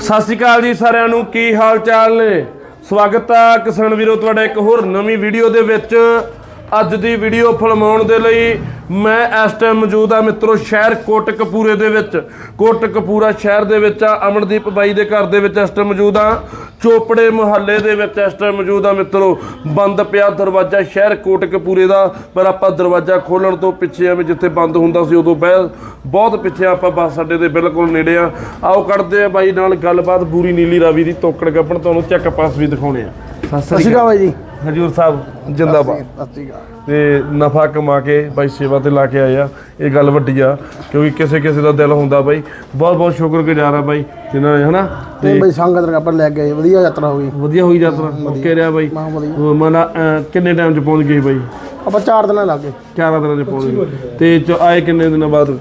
ਸਤਿ ਸ਼੍ਰੀ ਅਕਾਲ ਜੀ ਸਾਰਿਆਂ ਨੂੰ, ਕੀ ਹਾਲ ਚਾਲ ਨੇ? ਸਵਾਗਤ ਆ ਕਿਸਾਨ ਵੀਰੋ, ਤੁਹਾਡਾ ਇੱਕ ਹੋਰ ਨਵੀਂ ਵੀਡੀਓ ਦੇ ਵਿੱਚ। ਅੱਜ ਦੀ ਵੀਡੀਓ ਫਿਲਮਾਉਣ ਦੇ ਲਈ ਮੈਂ ਇਸ ਟਾਈਮ ਮੌਜੂਦ ਆ ਮਿੱਤਰੋ ਸ਼ਹਿਰ ਕੋਟਕਪੂਰੇ ਦੇ ਵਿੱਚ। ਕੋਟਕਪੂਰਾ ਸ਼ਹਿਰ ਦੇ ਵਿੱਚ ਆ ਅਮਨਦੀਪ ਬਾਈ ਦੇ ਘਰ ਦੇ ਵਿੱਚ ਇਸ ਟਾਈਮ ਮੌਜੂਦ ਆ ਚੋਪੜੇ ਮੁਹੱਲੇ ਦੇ ਵਿੱਚ ਇਸ ਟਾਈਮ ਮੌਜੂਦ ਆ ਮਿੱਤਰੋ। ਬੰਦ ਪਿਆ ਦਰਵਾਜ਼ਾ ਸ਼ਹਿਰ ਕੋਟਕਪੂਰੇ ਦਾ ਪਰ ਆਪਾਂ ਦਰਵਾਜ਼ਾ ਖੋਲਣ ਤੋਂ ਪਿੱਛੇ ਐਵੇਂ ਜਿੱਥੇ ਬੰਦ ਹੁੰਦਾ ਸੀ ਉਦੋਂ ਬਹਿ ਬਹੁਤ ਪਿੱਛੇ ਆ, ਆਪਾਂ ਬੱਸ ਅੱਡੇ ਦੇ ਬਿਲਕੁਲ ਨੇੜੇ ਆ। ਆਓ ਕਰਦੇ ਆ ਬਾਈ ਨਾਲ ਗੱਲਬਾਤ ਬੂਰੀ ਨੀਲੀ ਰਾਵੀ ਦੀ ਤੋਕੜ ਗੱਪਣ ਤੁਹਾਨੂੰ ਚੈੱਕ ਪਾਸ ਵੀ ਦਿਖਾਉਣੇ ਆ। ਸਤਿ ਸਤਿ ਸ਼੍ਰੀ ਅਕਾਲ। ਬਾਈ ਜੀ। ਹਜੂਰ ਸਾਹਿਬ ਜਿੰਦਾਬਾਦ। ਤੇ ਨਫਾ ਕਮਾ ਕੇ ਬਾਈ ਸੇਵਾ ਤੇ ਲਾ ਕੇ ਆਏ ਆ। ਇਹ ਗੱਲ ਵੱਡੀ ਆ ਕਿਉਂਕਿ ਕਿਸੇ ਕਿਸੇ ਦਾ ਦਿਲ ਹੁੰਦਾ ਬਾਈ। ਬਹੁਤ ਬਹੁਤ ਸ਼ੁਕਰਗੁਜ਼ਾਰ ਆ ਬਾਈ ਜਿਨ੍ਹਾਂ ਨੇ ਹਨਾ? ਤੇ ਬਾਈ ਸੰਗਤ ਨੇ ਆਪਾਂ ਲੈ ਕੇ ਆਏ ਵਧੀਆ ਯਾਤਰਾ ਹੋ ਗਈ। ਵਧੀਆ ਹੋਈ ਯਾਤਰਾ ਓਕੇ ਰਿਹਾ ਬਾਈ। ਮਨਾ ਕਿੰਨੇ ਟਾਈਮ ਚ ਪਹੁੰਚ ਗਏ ਬਾਈ? ਆਪਾਂ 4 ਦਿਨਾਂ ਲੱਗ ਗਏ। 11 ਦਿਨਾਂ ਚ ਪਹੁੰਚ ਗਏ। ਤੇ ਆਏ ਕਿੰਨੇ ਦਿਨਾਂ ਬਾਅਦ?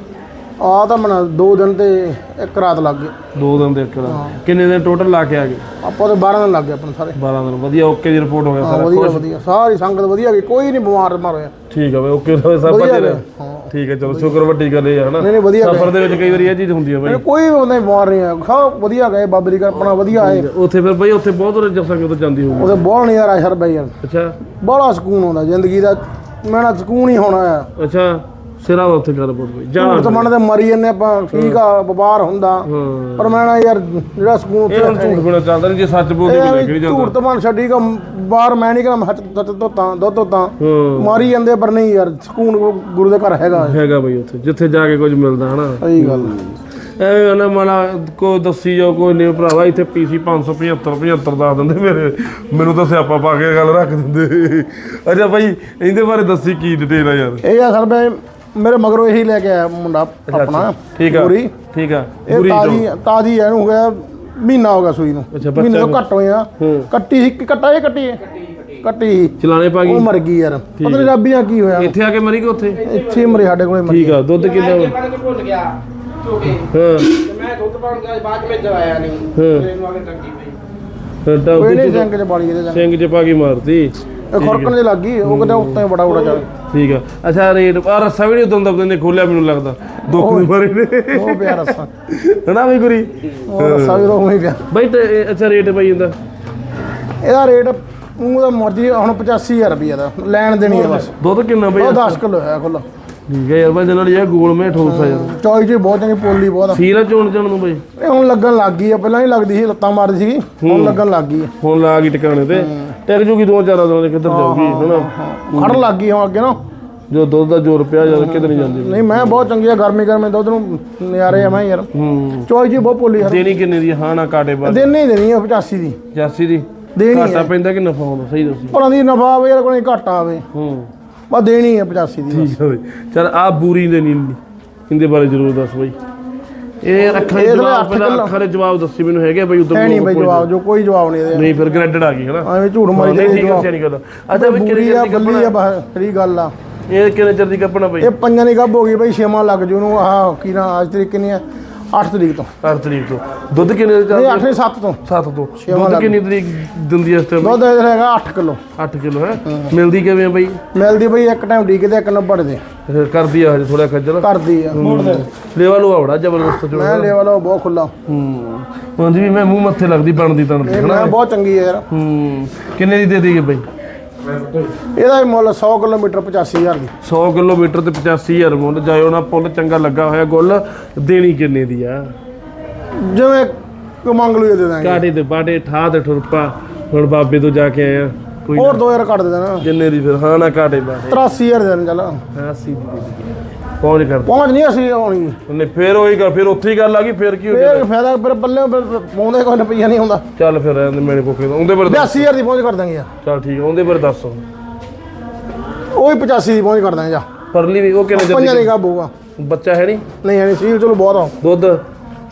ਆ ਤਾਂ ਮਨਾ 2 ਦਿਨ ਤੇ ਇੱਕ ਰਾਤ ਲੱਗ ਗਏ ਦੋ ਦਿਨ ਦੇ ਇੱਕ ਰਾਤ। ਕਿੰਨੇ ਦਿਨ ਟੋਟਲ ਲਾ ਕੇ ਆ ਗਏ? ਆਪਾਂ ਤਾਂ 12 ਦਿਨ ਲੱਗ ਗਏ ਆਪਣੇ ਸਾਰੇ। 12 ਦਿਨ। ਵਧੀਆ ਓਕੇ ਦੀ ਰਿਪੋਰਟ ਹੋ ਗਿਆ ਹਾਂ ਸਾਰਾ। ਵਧੀਆ ਵਧੀਆ। ਸਾਰੀ ਸੰਗਤ ਵਧੀਆ ਗਈ। ਕੋਈ ਨਹੀਂ ਬਿਮਾਰ ਮਾਰ ਹੋਇਆ। ਠੀਕ ਆ ਬਾਈ ਓਕੇ ਸਭ ਵਧੀਆ ਰਿਹਾ। ਰਿਹਾ ਠੀਕ ਹੈ ਚਲੋ ਸ਼ੁਕਰ ਵੱਡੀ ਗੱਲ ਇਹ ਆ ਹਨਾ? ਨਹੀਂ ਨਹੀਂ ਵਧੀਆ ਸਫਰ ਦੇ ਵਿੱਚ ਕਈ ਵਾਰੀ ਇਹ ਚੀਜ਼ ਹੁੰਦੀ ਆ ਬਾਈ। ਗਏ ਕੋਈ ਬੰਦਾ ਨੀ ਬਿਮਾਰ ਨਹੀਂ ਆ ਸਭ ਵਧੀਆ ਗਏ ਬਾਬੇ ਦੀ ਕਿਰਪਾ ਵਧੀਆ ਆਏ। ਉੱਥੇ ਫਿਰ ਬਾਈ ਉੱਥੇ ਬਹੁਤ ਰਜਬ ਸੰਗਤ ਜਾਂਦੀ ਹੋਊਗੀ। ਉਹਦੇ ਬਹੁਤ ਨਜ਼ਾਰਾ ਸ਼ਰ ਬਾਈ ਯਾਰ। ਅੱਛਾ। ਬੜਾ ਸਕੂਨ ਆਉਂਦਾ ਜ਼ਿੰਦਗੀ ਦਾ। ਮੈਂ ਨਾ ਸਕੂਨ ਹੀ ਹੋਣਾ ਆ। ਅੱਛਾ। ਸਿਰਾ ਉੱਥੇ ਗੱਲ ਬਹੁਤ ਬਾਈ ਜਾਣਾ ਝੂਠ ਮਨ ਤੇ ਮਰੀ ਜੰਨੇ ਆਪਾਂ ਠੀਕ ਆ ਵਪਾਰ ਹੁੰਦਾ। ਪਰ ਮੈਂ ਨਾ ਯਾਰ ਜਿਹੜਾ ਸਕੂਨ ਇਹ ਹੁਣ ਉੱਥੇ ਝੂਠ ਬਣਾ ਚੱਲਦਾ ਨਹੀਂ ਜੇ ਸੱਚ ਲੱਗ ਨਹੀਂ ਵੀ ਝੂਠ ਜਾਂਦਾ। ਤਾਂ ਮਨ ਛੱਡੀ ਕਾ ਬਾਹਰ ਮੈਂ ਨਹੀਂ ਕਰਾਂ ਹੱਥ ਤੋਂ ਤਾਂ ਦੁੱਧ ਤੋਂ ਮਾਰੀ ਜਾਂਦੇ ਪਰ ਨਹੀਂ ਯਾਰ ਸਕੂਨ ਉਹ ਗੁਰੂ ਦੇ ਘਰ ਹੈਗਾ। ਹੈਗਾ ਬਾਈ ਉੱਥੇ ਜਿੱਥੇ ਜਾ ਕੇ ਕੁਝ ਮਿਲਦਾ ਹਨਾ? ਸਹੀ ਗੱਲ। ਐਵੇਂ ਨਾ ਮਾਲਾ ਕੋ ਦੱਸੀ ਜਾਓ ਕੋਈ ਨਹੀਂ ਭਰਾਵਾ ਇੱਥੇ ਪੀਸੀ 575 75 ਦੱਸ ਦਿੰਦੇ ਮੇਰੇ। ਮੈਨੂੰ ਤਾਂ ਸਿਆਪਾ ਪਾ ਕੇ ਗੱਲ ਰੱਖ ਦਿੰਦੇ। ਅੱਛਾ ਬਾਈ ਇਹਦੇ ਬਾਰੇ ਦੱਸੀ ਕੀ ਡਿਟੇਲ ਆ ਯਾਰ? ਇਹ ਆ ਸਰ ਮੈਂ ਮੇਰੇ ਮਗਰੋਂ ਇਹੀ ਲੈ ਕੇ ਆਇਆ ਮੁੰਡਾ ਆਪਣਾ ਠੀਕ ਆ ਪੂਰੀ ਠੀਕ ਆ ਇਹ ਪੂਰੀ ਤਾਜੀ ਤਾਜੀ ਇਹਨੂੰ ਹੋ ਗਿਆ ਮਹੀਨਾ ਹੋ ਗਿਆ ਸੂਈ ਨੂੰ। ਮਹੀਨੇ ਤੋਂ ਘੱਟ ਹੋਏ ਆ। ਹੂੰ। ਕੱਟੀ ਸੀ ਕਿ ਕੱਟਾ ਇਹ ਕੱਟੀ ਹੈ? ਕੱਟੀ ਸੀ। ਚਲਾਣੇ ਪਾ ਉਹ ਗਈ ਮਰ ਗਈ ਯਾਰ। ਪਤਾ ਨਹੀਂ ਰੱਬੀਆਂ ਕੀ ਹੋਇਆ। ਇੱਥੇ ਆ ਕੇ ਮਰੀ ਕਿ ਉੱਥੇ? ਇੱਥੇ ਹੀ ਮਰੇ ਸਾਡੇ ਕੋਲੇ ਮਰੀ ਠੀਕ ਆ ਦੁੱਧ ਕਿੰਨਾ ਕੇ ਭੁੱਲ ਗਿਆ ਝੋਕੇ ਹਾਂ। ਤੇ ਮੈਂ ਦੁੱਧ ਪਾਉਣ ਗਿਆ ਬਾਅਦ ਵਿੱਚ ਆਇਆ ਨਹੀਂ। ਹਾਂ। ਪਈ। ਫਿਰ ਤਾਂ ਕੋਈ ਉਹਦੇ ਨਹੀਂ ਚ ਸਿੰਘ ਚ ਬਾੜੀ ਇਹਦੇ ਸਿੰਘ ਚ ਪਾ ਕੇ ਮਾਰਤੀ। ਖੁਰਕਣ ਜੇ ਲੱਗ ਗਈ ਉਹ ਕਿਤੇ ਉੱਤੇ ਬੜਾ ਬੜਾ ਚੱਲ। ਠੀਕ ਆ। ਅੱਛਾ ਰੇਟ ਆ ਰੱਸਾ ਵੀ ਨਹੀਂ ਉਦੋਂ ਦਬਦੇ ਨੇ ਖੋਲਿਆ ਮੈਨੂੰ ਲੱਗਦਾ। ਦੁੱਖ ਨਹੀਂ ਮਾਰੇ ਨੇ। ਉਹ ਪਿਆ ਰਸਾ। ਹਨਾ ਬਈ ਗੁਰੀ ਉਹ ਰਸਾ ਵੀ ਰੋਵੇਂ ਪਿਆ। ਬਈ ਤੇ ਅੱਛਾ ਰੇਟ ਬਈ ਇਹਦਾ ਇਹਦਾ ਰੇਟ ਉਹ ਦਾ ਮਰਜ਼ੀ ਹੁਣ 85000 ਰੁਪਏ ਦਾ। ਲੈਣ ਦੇਣੀ ਹੈ ਬਸ। ਦੁੱਧ ਕਿੰਨਾ ਬਈ? ਉਹ 10 ਕਿਲੋ ਹੈ ਕੁੱਲ ਠੀਕ ਹੈ ਯਾਰ ਬਈ ਨਾਲ ਇਹ ਗੋਲ ਮੇ ਠੋਸ ਆ ਯਾਰ। ਚੌਈ ਜੀ ਬਹੁਤ ਚੰਗੀ ਪੋਲੀ ਬਹੁਤ ਸੀਰਾ ਚੋਣ ਚਣ ਨੂੰ ਬਈ? ਇਹ ਹੁਣ ਲੱਗਣ ਲੱਗ ਗਈ ਆ ਪਹਿਲਾਂ ਨਹੀਂ ਲੱਗਦੀ ਸੀ ਲੱਤਾਂ ਮਾਰਦੀ ਸੀ ਹੁਣ ਲੱਗਣ ਲੱਗ ਗਈ ਆ। ਹੁਣ ਲਾ ਗਈ ਟਿਕਾਣੇ ਤੇ। ਟਿਕ ਜੂਗੀ ਦੋ ਚਾਰ ਦਿਨਾਂ ਦੇ ਕਿੱਧਰ ਜਾਊਗੀ ਹਨਾ? ਖੜਨ ਲੱਗ ਗਈ ਹੁਣ ਅੱਗੇ ਨਾ। ਜੋ ਦੁੱਧ ਦਾ ਜ਼ੋਰ ਪਿਆ ਜਦ ਕਿੱਧਰ ਨਹੀਂ ਜਾਂਦੀ। ਨਹੀਂ ਮੈਂ ਬਹੁਤ ਚੰਗੀ ਆ ਗਰਮੀ ਗਰਮੀ ਦੁੱਧ ਨੂੰ ਨਿਆਰੇ ਆ ਮੈਂ ਯਾਰ। ਹੂੰ। ਚੌਈ ਜੀ ਬਹੁਤ ਪੋਲੀ ਆ ਦੇਣੀ ਕਿੰਨੇ ਦੀ ਆ? ਹਾਂ ਨਾ ਕਾਟੇ ਬਾਅਦ। ਦੇਣੀ ਹੀ ਦੇਣੀ ਆ 85 ਦੀ। ਜਾਸੀ ਦੀ? ਦੇਣੀ ਘਾਟਾ ਪੈਂਦਾ ਕਿ ਨਫਾ ਹੁੰਦਾ ਸਹੀ ਦੱਸੀ। ਭਲਾਂ ਦੀ ਨਫਾ ਆਵੇ ਯਾਰ ਕੋਈ ਘਾਟਾ ਆਵੇ। ਹੂੰ। ਬਸ ਦੇਣੀ ਆ 85 ਦੀ। ਠੀਕ ਹੈ ਬਈ। ਚਲ ਆ ਬੂਰੀ ਦੇ। ਇਹਦੇ ਬਾਰੇ ਜ਼ਰੂਰ ਦੱਸ ਬਈ। ਇਹ ਅੱਖਾਂ ਦੇ ਜਵਾਬ ਪਹਿਲਾਂ। ਅੱਖਾਂ ਦੇ ਜਵਾਬ ਦੱਸੀ ਮੈਨੂੰ ਹੈਗੇ ਬਈ ਹੈ ਨਹੀਂ ਬਈ ਜਵਾਬ ਜੋ ਕੋਈ ਜਵਾਬ ਨਹੀਂ ਇਹਦੇ ਨਹੀਂ ਫਿਰ ਗ੍ਰੈਡਡ ਆ ਗਈ ਹਨਾ? ਐਵੇਂ ਝੂਠ ਮਾਰੀ ਨਹੀਂ ਦੇ ਠੀਕ ਹੈ ਨਹੀਂ ਗੱਲ ਅੱਛਾ ਬਈ ਕਿਹੜੀ ਆ ਬੱਲੀ ਆ ਸਹੀ ਗੱਲ ਆ। ਇਹ ਕਿੰਨੇ ਚਿਰ ਦੀ ਕੱਪਣਾ ਬਈ? ਇਹ ਪੰਜਾਂ ਦੀ ਗੱਭ ਹੋ ਗਈ ਬਈ ਛੇਵਾਂ ਲੱਗ ਜੂ ਨੂੰ ਆਹ ਕੀ ਨਾ ਅੱਜ ਤਰੀਕ ਕਿੰਨੀ ਆ? 8 ਤਰੀਕ ਤੋਂ। 8 ਤਰੀਕ ਤੋਂ। ਦੁੱਧ ਕਿੰਨੇ ਦਾ ਨਹੀਂ ਚੱਲਦਾ 8 7 ਤੋਂ। 7 ਤੋਂ। ਦੁੱਧ ਕਿੰਨੀ ਤਰੀਕ ਦਿੰਦੀ ਇਸ ਟਾਈਮ ਦੁੱਧ ਇਹਦਾ ਹੈਗਾ 8 ਕਿਲੋ। 8 ਕਿਲੋ ਹੈ? ਮਿਲਦੀ ਕਿਵੇਂ ਬਈ? ਮਿਲਦੀ ਬਈ ਇੱਕ ਟਾਈਮ ਡੀਕ ਦੇ ਇੱਕ ਨੱਬੜ ਦੇ। ਫਿਰ ਕਰਦੀ ਆ ਹਜੇ ਥੋੜਾ ਖੱਜਲ। ਕਰਦੀ ਆ। ਲੇਵਾ ਲੋ ਬੜਾ ਜ਼ਬਰਦਸਤ ਜੋ ਮੈਂ ਲੈਵਲ ਉਹ ਬਹੁਤ ਖੁੱਲਾ। ਹੂੰ। ਉਂਝ ਵੀ ਮੈਂ ਮੂੰਹ ਮੱਥੇ ਲੱਗਦੀ ਬਣਦੀ ਤਣਦੀ ਇਹ ਮੈਂ ਬਹੁਤ ਚੰਗੀ ਆ ਯਾਰ। ਹੂੰ। ਕਿੰਨੇ ਦੀ ਦੇ ਦੇਈਏ ਬਈ? ਇਹਦਾ ਮੁੱਲ 100 ਕਿਲੋਮੀਟਰ 85000 ਦੀ। 100 ਕਿਲੋਮੀਟਰ ਤੇ 85000 ਮੁੱਲ। ਜਾਇਓ ਨਾ ਪੁੱਲ ਚੰਗਾ ਲੱਗਾ ਹੋਇਆ ਗੁੱਲ। ਦੇਣੀ ਕਿੰਨੇ ਦੀ ਆ? ਜਿਵੇਂ ਕੋ ਮੰਗ ਲੂ ਦੇ ਦਾਂਗੇ। ਕਾਟੇ ਤੇ? ਬਾਟੇ ਠਾ ਤੇ ਠੁਰਪਾ। ਹੁਣ ਬਾਬੇ ਤੋਂ ਜਾ ਕੇ ਆਇਆ ਕੋਈ ਹੋਰ 2000 ਕੱਟ ਦੇ ਦੇਣਾ। ਜਿੰਨੇ ਦੀ ਫਿਰ ਹਾਂ ਨਾ ਕਾਟੇ ਬਾਟੇ 83000 ਦੇ ਦੇਣ ਚੱਲ। ਹਾਂ ਸੀ ਦੀ ਦੇ ਦੇਈਏ। ਪਹੁੰਚ ਕਰ ਪਹੁੰਚ ਨਹੀਂ ਅਸੀਂ ਆਉਣੀ ਉਹਨੇ ਫੇਰ ਉਹੀ ਗੱਲ ਫਿਰ ਉੱਥੇ ਹੀ ਗੱਲ ਆ ਗਈ ਫਿਰ ਕੀ ਹੋ ਗਿਆ? ਫੇਰ ਫਾਇਦਾ ਫਿਰ ਬੱਲੇ ਪਾਉਂਦੇ ਕੋਈ ਰੁਪਈਆ ਨਹੀਂ ਹੁੰਦਾ। ਚੱਲ ਫਿਰ ਰਹਿਣ ਦੇ ਮੇਰੇ ਕੋਕੇ ਉਹਦੇ ਪਰ 82000 ਦੀ ਪਹੁੰਚ ਕਰ ਦਾਂਗੇ ਯਾਰ। ਚੱਲ ਠੀਕ ਆ, ਉਹਦੇ ਪਰ ਦੱਸ। ਉਹ ਹੀ 85 ਦੀ ਪਹੁੰਚ ਕਰ ਦਾਂਗੇ ਜਾ। ਪਰਲੀ ਵੀ ਉਹ ਕਿੰਨੇ ਚਿਰ ਪੰਜਾਂ ਦੀ ਦੀ ਕਾਬੂ ਹੋਊਗਾ ਬੱਚਾ ਹੈ ਨਹੀਂ? ਨਹੀਂ ਨਹੀਂ ਸੀਲ ਚਲੋ ਬਹੁਤ ਆ। ਦੁੱਧ?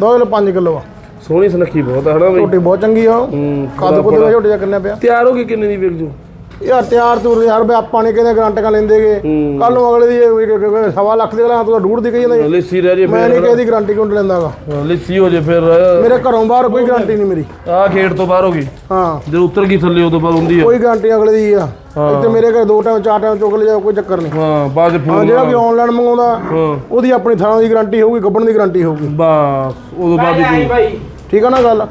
2 ਕਿਲੋ 5 ਕਿਲੋ ਆ। ਸੋਹਣੀ ਸੁਨੱਖੀ ਬਹੁਤ ਆ ਹਨਾ ਬਈ? ਝੋਟੀ ਬਹੁਤ ਚੰਗੀ ਆ। ਹੂੰ ਕੱਦ ਕੁੱਦ ਦਾ ਝੋਟੀ ਦਾ ਕਿੰਨਾ ਪਿਆ? ਤਿਆਰ ਹੋ ਗਈ ਕਿੰਨੇ ਦੀ ਵਿਕ ਜੂ? ਯਾਰ ਤਿਆਰ ਤੂਰ ਯਾਰ ਬਈ ਆਪਾਂ ਨੇ ਕਹਿੰਦੇ ਗਰੰਟੀਆਂ ਲੈਂਦੇਗੇ। ਹੂੰ। ਕੱਲ ਨੂੰ ਅਗਲੇ ਦੀ ਇਹ- ਸਵਾ ਲੱਖ ਦੇ ਗਲਾ ਤੂੰ ਤਾਂ ਡੂਢ ਦੀ ਕਹੀ ਜਾਂਦਾ ਲਿੱਸੀ ਰਹਿ ਜੇ ਮੈਂ ਨਹੀਂ ਕਿਸੇ ਦੀ ਗਰੰਟੀ ਕਿਉਂ ਲੈਂਦਾਗਾ। ਹਾਂ, ਲਿੱਸੀ ਹੋ ਜੇ ਫਿਰ। ਮੇਰੇ ਘਰੋਂ ਬਾਹਰ ਕੋਈ ਗਰੰਟੀ ਨਹੀਂ ਮੇਰੀ। ਆ ਖੇਡ ਤੋਂ ਬਾਹਰ ਹੋ ਗਈ? ਹਾਂ। ਜਦੋਂ ਉਤਰ ਗਈ ਥੱਲੇ ਉਦੋਂ ਬਾਅਦ ਹੁੰਦੀ ਆ। ਕੋਈ ਗਰੰਟੀ ਅਗਲੇ ਦੀ ਆ। ਇੱਥੇ ਮੇਰੇ ਘਰ ਦੋ ਟਾਈਮ ਚਾਰ ਟਾਈਮ ਚੁੱਕ ਲਿਆ ਕੋਈ ਚੱਕਰ ਨਹੀਂ ਹਾਂ ਬਾਅਦ ਚ ਹਾਂ ਫੋਨ ਜਿਹੜਾ ਵੀ ਆਨਲਾਈਨ ਮੰਗਾਉਂਦਾ ਹਾਂ। ਉਹਦੀ ਆਪਣੀ ਥਾਂ ਦੀ ਗਰੰਟੀ ਹੋਊਗੀ ਗੱਬਣ ਦੀ ਗਰੰਟੀ ਹੋਊਗੀ। ਬਸ ਉਦੋਂ ਬਾਅਦ ਹੀ ਭਾਈ ਠੀਕ ਆ ਨਾ ਗੱਲ?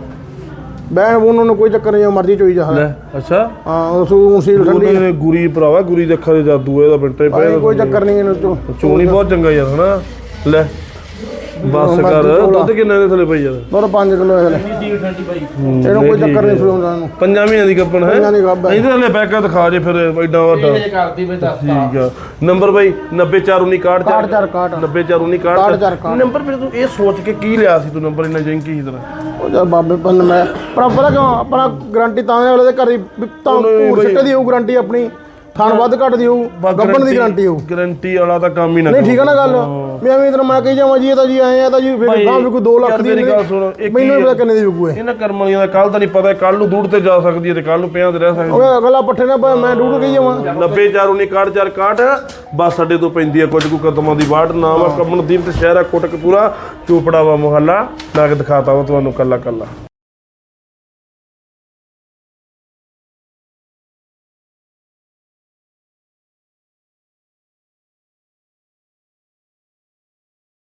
ਬੈਣ ਬੂਨ ਨੂੰ ਕੋਈ ਚੱਕਰ ਨਹੀਂ ਜੋ ਮਰਜ਼ੀ ਚੋਈ ਜਾ ਲੈ ਅੱਛਾ। ਹਾਂ ਉਸ ਨੂੰ ਸੀਲ ਠੰਡੀ ਉਹਨੇ ਗੁਰੀ ਭਰਾਵਾ ਗੁਰੀ ਦੇ ਅੱਖਾਂ ਦੇ ਜਾਦੂ ਇਹਦਾ ਬਿੰਟੇ ਭਾਈ ਪਿਆ ਕੋਈ ਚੱਕਰ ਨਹੀਂ ਇਹਨੂੰ ਚੋ ਚੋਣੀ ਬਹੁਤ ਚੰਗਾ ਯਾਰ ਹਨਾ? ਲੈ। ਬਸ ਕਰ। ਦੁੱਧ ਕਿੰਨੇ ਦੇ ਥੱਲੇ ਪਈ ਯਾਰ ਦੁੱਧ 5 ਕਿਲੋ ਹੈ ਭਾਈ ਇਹਨੂੰ ਕੋਈ ਚੱਕਰ ਨਹੀਂ ਸੁਣਦਾ ਇਹਨੂੰ। ਪੰਜਾਂ ਮਹੀਨਿਆਂ ਦੀ ਕੱਪਣ ਹੈ। ਪੰਜਾਂ ਦੀ ਗੱਭ ਹੈ। ਇਹਦੇ ਥੱਲੇ ਦਿਖਾ ਜੇ ਫਿਰ ਐਡਾ ਵੱਡਾ। ਇਹ ਕਰਦੀ ਬਈ ਦੱਸਦਾ ਠੀਕ ਆ। ਨੰਬਰ ਬਾਈ 90419 ਕਾਟ ਚਾਰ ਕਾਟ 90419 ਕਾਟ ਚਾਰ ਕਾਟ। ਨੰਬਰ ਫਿਰ ਤੂੰ ਇਹ ਸੋਚ ਕੇ ਕੀ ਲਿਆ ਸੀ ਤੂੰ ਨੰਬਰ ਇੰਨਾ ਜੈਂਕੀ ਸੀ ਤੇਰਾ ਉਹ ਜਦ ਬਾਬੇ ਪੰਨ ਮੈਂ। ਪਰ ਪਤਾ ਕਿਉਂ ਆਪਣਾ ਗਾਰੰਟੀ ਤਾਂ ਵਾਲੇ ਦੇ ਘਰ ਹੀ ਵੀ ਤਾਂ ਉਹਨੇ ਬਈ- ਸਿੱਟੇ ਦੀ ਹੋਊ ਗਾਰੰਟੀ ਆਪਣੀ। ਥਣ ਵੱਧ ਘੱਟ ਦੀ ਹੋਊ ਗੱਬਣ ਦੀ ਗਾਰੰਟੀ ਹੋਊ। ਗਾਰੰਟੀ ਵਾਲਾ ਤਾਂ ਕੰਮ ਹੀ ਨਾ ਨਹੀਂ ਠੀਕ ਆ ਨਾ ਗੱਲ। ਹਾਂ। ਮੈਂ ਐਵੇਂ ਤੈਨੂੰ ਮੈਂ ਕਹੀ ਜਾਵਾਂ ਜੀ ਇਹ ਤਾਂ ਜੀ ਆਏ ਆ ਤਾਂ ਜੀ ਫਿਰ ਭਾਈ, ਗਾਂ ਵੀ ਕੋਈ 2 ਲੱਖ ਯਾਰ ਦੀ ਮੇਰੀ ਨਹੀਂ- ਗੱਲ ਸੁਣ, ਇਹ ਮੈਨੂੰ ਕੀ ਨਹੀਂ ਪਤਾ ਕਿੰਨੇ ਦੀ ਵਿਕੂ ਇਹ। ਇਹਨਾਂ ਕਰਮ ਵਾਲੀਆਂ ਦਾ ਕੱਲ ਤਾਂ ਨਹੀਂ ਪਤਾ ਕੱਲ ਨੂੰ ਦੂਰ ਤੇ ਜਾ ਸਕਦੀ ਹੈ ਤੇ ਕੱਲ ਨੂੰ ਪਿਆਂ ਤੇ ਰਹਿ ਸਕਦੀ ਉਹ ਅਗਲਾ ਪੱਠੇ ਨਾ ਪਾ ਮੈਂ ਡੂੜ ਕਹੀ ਜਾਵਾਂ। 90419 61 61 ਬਸ ਸਾਡੇ ਤੋਂ ਪੈਂਦੀ ਹੈ ਕੁਝ ਕੁ ਕਦਮਾਂ ਦੀ ਬਾੜ ਨਾਮ ਆ ਕਮਨਦੀਪ ਤੇ ਸ਼ਹਿਰ ਆ ਕੋਟਕਪੂਰਾ ਚੋਪੜਾ ਵਾ ਮੁਹੱਲਾ ਲਾ ਕੇ ਦਿਖਾਤਾ ਵਾ ਤੁਹਾਨੂੰ ਕੱਲਾ ਕੱਲਾ